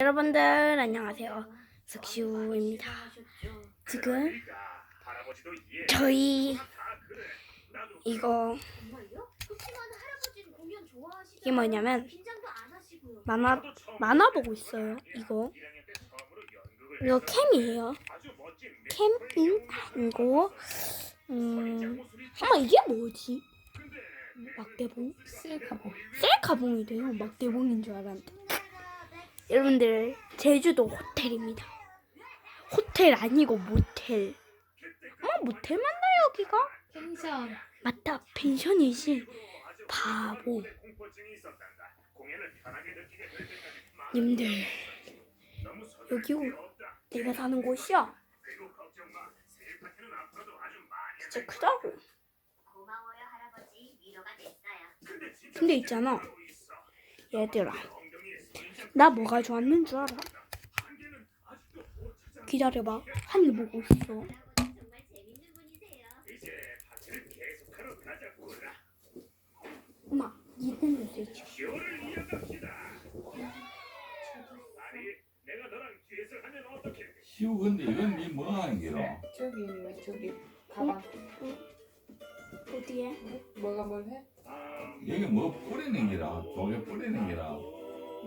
여러분들 안녕하세요. 석시우입니다. 지금 저희 이거. 이게 뭐냐면. 만화 만화 보고 있어요. 이거 이거 캠이에요. 캠인 아니고 음 아마 이게 뭐지? 막대봉? 셀카봉. 셀카봉이래요. 막대봉인 줄 알았는데. 여러분들 제주도 호텔입니다. 호텔 아니고 모텔. 어 모텔 맞나요 여기가? 펜션. 맞다 펜션이지. 바보. 님들 여기 오- 내가 사는 곳이야. 진짜 크다고. 근데 있잖아. 얘들아. 나 뭐가 좋았는 줄 알아? 기다려봐. 하늘 보고 있어. 엄마, 닌텐도 스위치. 시우 근데 이건 니뭐 하는 게로? 저기 저기 가방. 어디에? 뭐가 뭘 해? 여기 뭐 뿌리는 게라? 조개 뿌리는 게라?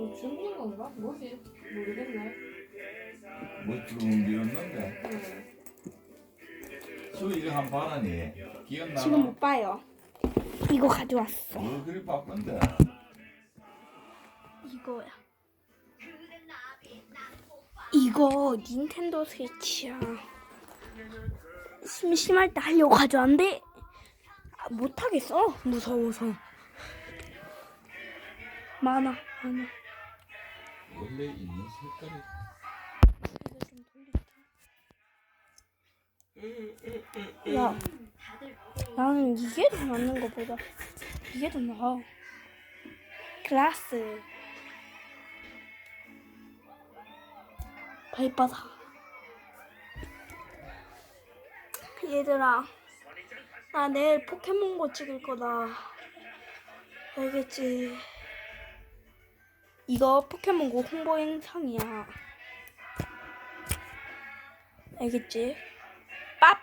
뭐 죽는 건가? 뭐지? 모르겠네. 뭐좀 밀었는데? 응. 시우 이거 한 봐라니 기억나? 지금 못 봐요. 이거 가져왔어. 뭐 그리 바쁜데? 이거야. 이거 닌텐도 스위치야. 심심할 때 하려고 가져왔는데 아, 못 하겠어. 무서워서. 많아, 많아. 원래 있는 색깔이 야, 나는 이게 더 낫는 것보다 이게 더 나아. 글라스. 발바닥. 얘들아, 나 내일 포켓몬고 찍을 거다. 알겠지? 이거 포켓몬고 홍보 영상이야. 알겠지? 빠